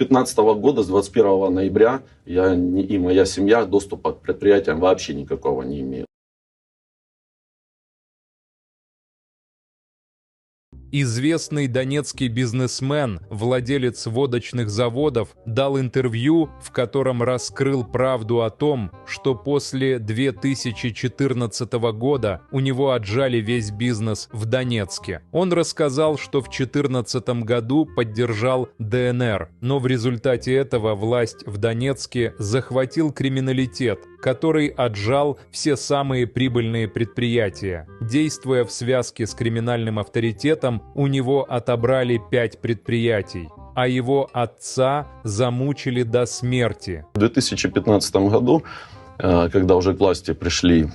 2015 года, с 21 ноября, я и моя семья доступа к предприятиям вообще никакого не имеют. Известный донецкий бизнесмен, владелец водочных заводов, дал интервью, в котором раскрыл правду о том, что после 2014 года у него отжали весь бизнес в Донецке. Он рассказал, что в 2014 году поддержал ДНР, но в результате этого власть в Донецке захватил криминалитет, который отжал все самые прибыльные предприятия. Действуя в связке с криминальным авторитетом, у него отобрали пять предприятий а его отца замучили до смерти. В 2015 году, э, когда уже к власти пришли,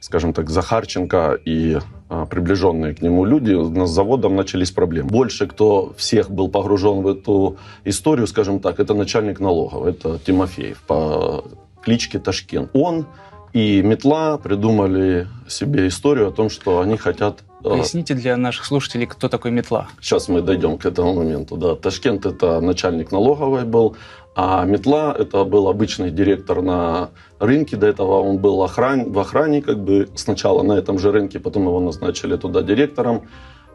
скажем так, Захарченко и э, приближенные к нему люди, с заводом начались проблемы. Больше кто всех был погружен в эту историю, скажем так, это начальник налогов, это Тимофеев по кличке Ташкент. Он и Метла придумали себе историю о том, что они хотят... Э, Поясните для наших слушателей, кто такой Метла. Сейчас мы дойдем к этому моменту. Да, Ташкент это начальник налоговой был, а Метла это был обычный директор на рынке. До этого он был охран... в охране, как бы сначала на этом же рынке, потом его назначили туда директором.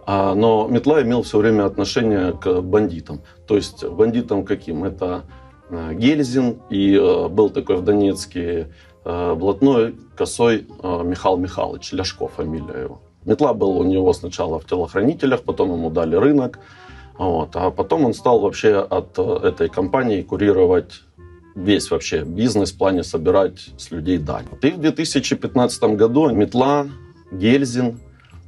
А, но Метла имел все время отношение к бандитам. То есть бандитам каким? Это Гельзин, и э, был такой в Донецке Э, блатной косой э, Михаил Михайлович, Ляшко фамилия его. Метла был у него сначала в телохранителях, потом ему дали рынок, вот, а потом он стал вообще от э, этой компании курировать весь вообще бизнес в плане собирать с людей дань. И в 2015 году Метла, Гельзин,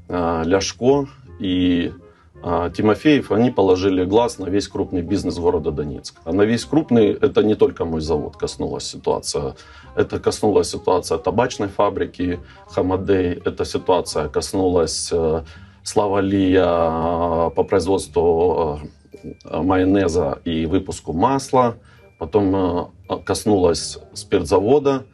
Ляшко и Тимофеев, они положили глаз на весь крупный бизнес города Донецк. А на весь крупный, это не только мой завод коснулась ситуация. Это коснулась ситуация табачной фабрики Хамадей. Эта ситуация коснулась э, Славалия э, по производству э, майонеза и выпуску масла. Потом коснулась спиртзавода.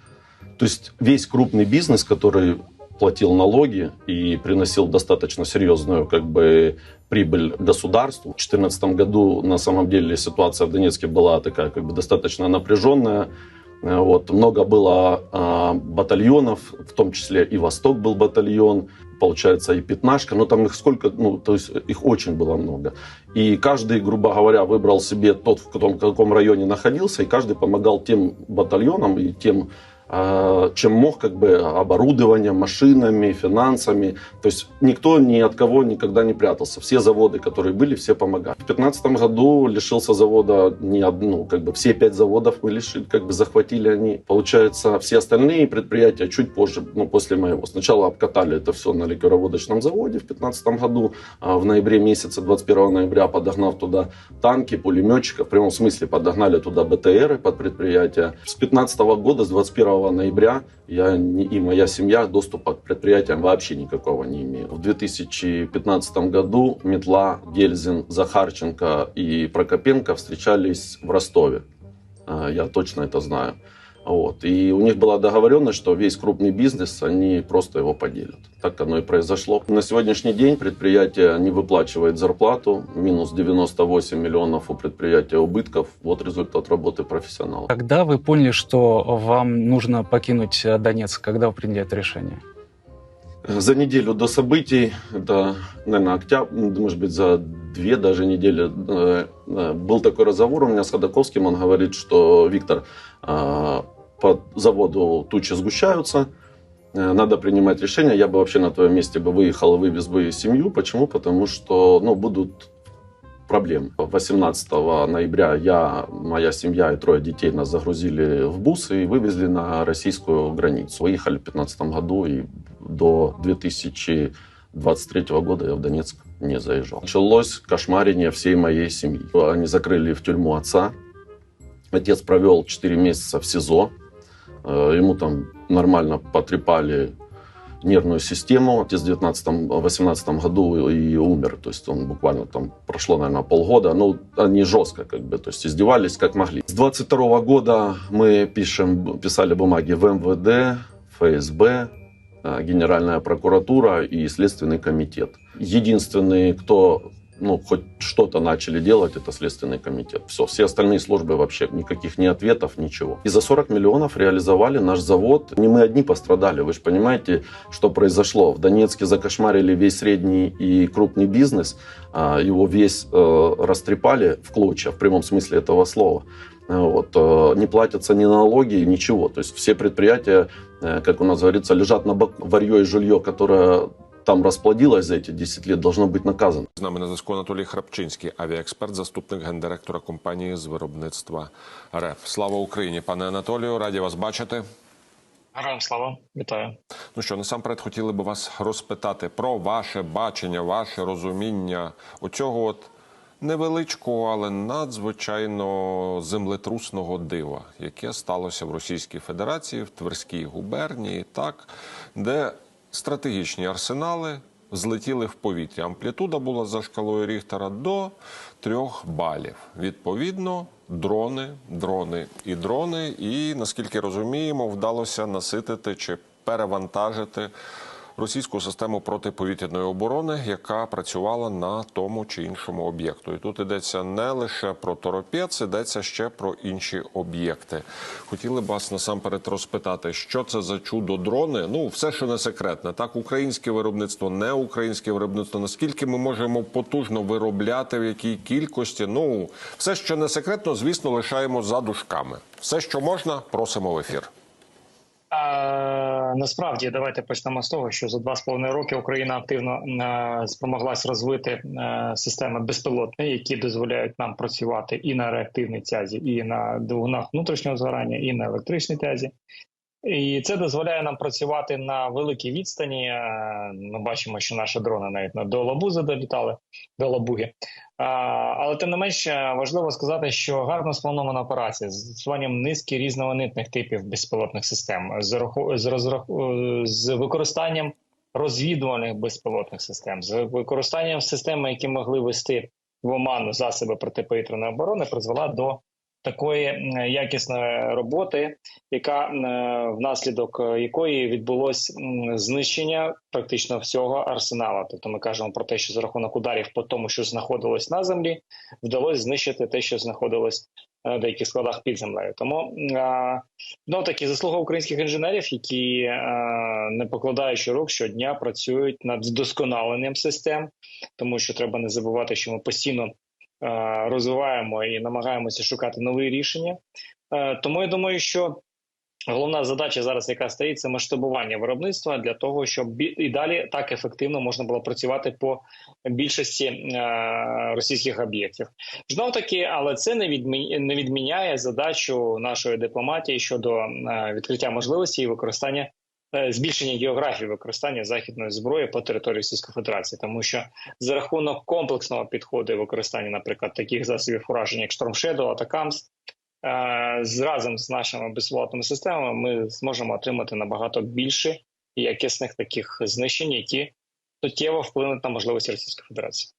То есть весь крупный бизнес, который платил налоги и приносил достаточно серьезную как бы, прибыль государству. В 2014 году на самом деле ситуация в Донецке была такая как бы достаточно напряженная. Вот, много было э, батальонов, в том числе и Восток был батальон, получается, и Пятнашка, но там их сколько, ну, то есть их очень было много. И каждый, грубо говоря, выбрал себе тот, в каком, в каком районе находился, и каждый помогал тем батальонам и тем чем мог, как бы оборудованием, машинами, финансами. То есть никто ни от кого никогда не прятался. Все заводы, которые были, все помогали. В 2015 году лишился завода не одну, как бы все пять заводов мы лишили, как бы захватили они. Получается, все остальные предприятия чуть позже, ну, после моего. Сначала обкатали это все на ликероводочном заводе в 2015 году. А в ноябре месяце, 21 ноября, подогнав туда танки, пулеметчиков, в прямом смысле подогнали туда БТРы под предприятие. С 2015 года, с 21 ноября я и моя семья доступа к предприятиям вообще никакого не имею. В 2015 году Метла, Гельзин, Захарченко и Прокопенко встречались в Ростове. А, я точно это знаю. Вот. И у них была договоренность, что весь крупный бизнес, они просто его поделят. Так оно и произошло. На сегодняшний день предприятие не выплачивает зарплату. Минус 98 миллионов у предприятия убытков. Вот результат работы профессионала. Когда вы поняли, что вам нужно покинуть Донецк? Когда вы приняли это решение? За неделю до событий, это, наверное, октябрь, может быть, за две даже недели, э, э, был такой разговор у меня с Ходаковским. Он говорит, что Виктор, э, по заводу тучи сгущаются, э, надо принимать решение. Я бы вообще на твоем месте бы выехал, вывез бы семью. Почему? Потому что ну, будут проблемы. 18 ноября я, моя семья и трое детей нас загрузили в бус и вывезли на российскую границу. Выехали в 2015 году и до 2023 года я в Донецк не заезжал. Началось кошмарение всей моей семьи. Они закрыли в тюрьму отца. Отец провел 4 месяца в СИЗО. Э, ему там нормально потрепали нервную систему. Отец в 19-18 году и умер. То есть он буквально там прошло, наверное, полгода. Ну, они жестко как бы, то есть издевались как могли. С 22 года мы пишем, писали бумаги в МВД, ФСБ, э, Генеральная прокуратура и Следственный комитет. Единственный, кто ну, хоть что-то начали делать, это Следственный комитет. Все, все остальные службы вообще никаких ни ответов, ничего. И за 40 миллионов реализовали наш завод. Не мы одни пострадали, вы же понимаете, что произошло. В Донецке закошмарили весь средний и крупный бизнес, а, его весь э, растрепали в клочья, в прямом смысле этого слова. Вот. Э, не платятся ни налоги, ничего. То есть все предприятия, э, как у нас говорится, лежат на бок варье и жилье, которое там розплодилась за ці 10 років, должно бути наказано. З нами на зв'язку Анатолій Храпчинський, авіаексперт, заступник гендиректора компанії з виробництва РФ. Слава Україні, пане Анатолію, раді вас бачити. Героям слава, вітаю. Ну що, насамперед хотіли би вас розпитати про ваше бачення, ваше розуміння оцього от невеличкого, але надзвичайно землетрусного дива, яке сталося в Російській Федерації, в Тверській губернії, так, де стратегічні арсенали злетіли в повітря. Амплітуда була за шкалою Ріхтера до трьох балів. Відповідно, дрони, дрони і дрони. І наскільки розуміємо, вдалося наситити чи перевантажити російську систему протиповітряної оборони, яка працювала на тому чи іншому об'єкту. І тут йдеться не лише про торопець, йдеться ще про інші об'єкти. Хотіли б вас насамперед розпитати, що це за чудо дрони? Ну, все, що не секретне, так українське виробництво, не українське виробництво. Наскільки ми можемо потужно виробляти, в якій кількості? Ну, все, що не секретно, звісно, лишаємо за дужками. Все, що можна, просимо в ефір. Насправді давайте почнемо з того, що за два з половиною роки Україна активно е, спромоглась розвити е, системи безпілотні, які дозволяють нам працювати і на реактивній тязі, і на двигунах внутрішнього згорання, і на електричній тязі. І це дозволяє нам працювати на великій відстані. Е, Ми бачимо, що наші дрони навіть до Лабузи долітали, до Лабуги. Але тим не менш важливо сказати, що гарно спланована операція з застосуванням низки різноманітних типів безпілотних систем, з, раху- з, розрах- з використанням розвідувальних безпілотних систем, з використанням системи, які могли вести в оману засоби протиповітряної оборони, призвела до такої якісної роботи, яка внаслідок якої відбулось знищення практично всього арсенала. Тобто ми кажемо про те, що за рахунок ударів по тому, що знаходилось на землі, вдалося знищити те, що знаходилось е, в деяких складах під землею. Тому ну такі заслуга українських інженерів, які е, не покладаючи рук щодня працюють над вдосконаленням систем, тому що треба не забувати, що ми постійно е, розвиваємо і намагаємося шукати нові рішення. Е, Тому я думаю, що головна задача зараз, яка стоїть, це масштабування виробництва для того, щоб і далі так ефективно можна було працювати по більшості е, російських об'єктів. Знов таки, але це не відміняє задачу нашої дипломатії щодо е, відкриття можливості і використання. Е, Збільшення географії використання західної зброї по території Російської Федерації, тому що за рахунок комплексного підходу і використання, наприклад, таких засобів ураження, як Shadow, Атакамс, разом з нашими безпілотними системами, ми зможемо отримати набагато більше якісних таких знищень, які суттєво вплинуть на можливості Російської Федерації.